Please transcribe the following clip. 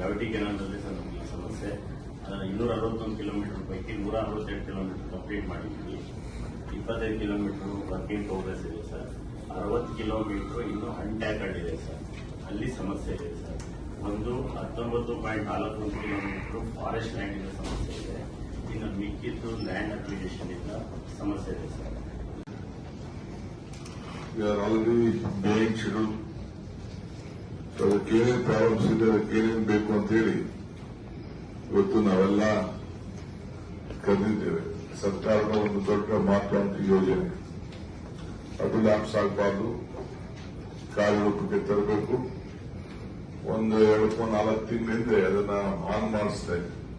Gravity ಕೆನಾಲ್ನಲ್ಲಿ sir ನಮಗೆ ಸಮಸ್ಯೆ. ಇನ್ನೂರ ಅರವತ್ತೊಂದು ಕಿಲೋಮೀಟರ್ ಪೈಕಿ ನೂರ ಅರವತ್ತೆರಡು ಕಿಲೋಮೀಟರ್ ಕಂಪ್ಲೀಟ್ ಮಾಡಿದ್ದೀವಿ. ಇಪ್ಪತ್ತೈದು ಕಿಲೋಮೀಟರ್ ವರ್ಕಿಂಗ್ ಪ್ರೋಗ್ರೆಸ್ ಇದೆ ಸರ್. ಅರವತ್ತು ಕಿಲೋಮೀಟರ್ ಇನ್ನೂ ಅನ್ಟ್ಯಾಕಲ್ಡ್ ಇದೆ ಸರ್. ಅಲ್ಲಿ ಸಮಸ್ಯೆ ಇದೆ ಸರ್. ಒಂದು ಹತ್ತೊಂಬತ್ತು ಪಾಯಿಂಟ್ ನಾಲ್ಕು ಕಿಲೋಮೀಟರ್ ಫಾರೆಸ್ಟ್ ಲ್ಯಾಂಡ್ ಇಂದ ಸಮಸ್ಯೆ ಇದೆ. ಇನ್ನು ಮಿಕ್ಕಿದ್ದು ಲ್ಯಾಂಡ್ ಅಪ್ಲಿಕೇಶನ್ ಇಂದ ಸಮಸ್ಯೆ ಇದೆ ಸರ್. We are. So ಅದಕ್ಕೆ ಏನೇನು ಪ್ರಾಬ್ಲಮ್ಸ್ ಇದೆ ಅದಕ್ಕೇನೇನು ಬೇಕು ಅಂತ ಹೇಳಿ ಇವತ್ತು ನಾವೆಲ್ಲ ಕರೆದಿದ್ದೇವೆ. ಸರ್ಕಾರದ ಒಂದು ದೊಡ್ಡ ಮಹತ್ವಾಕಾಂಕ್ಷಿ ಯೋಜನೆ. ಅದು ಲ್ಯಾಪ್ಸ್ ಆಗಬಾರ್ದು. ಕಾರ್ಯರೂಪಕ್ಕೆ ತರಬೇಕು. ಒಂದು ಎರಡು ನಾಲ್ಕು ತಿಂಗಳಿಂದ ಅದನ್ನ ಆನ್ ಮಾಡಿಸ್ತಾ ಇದ್ವಿ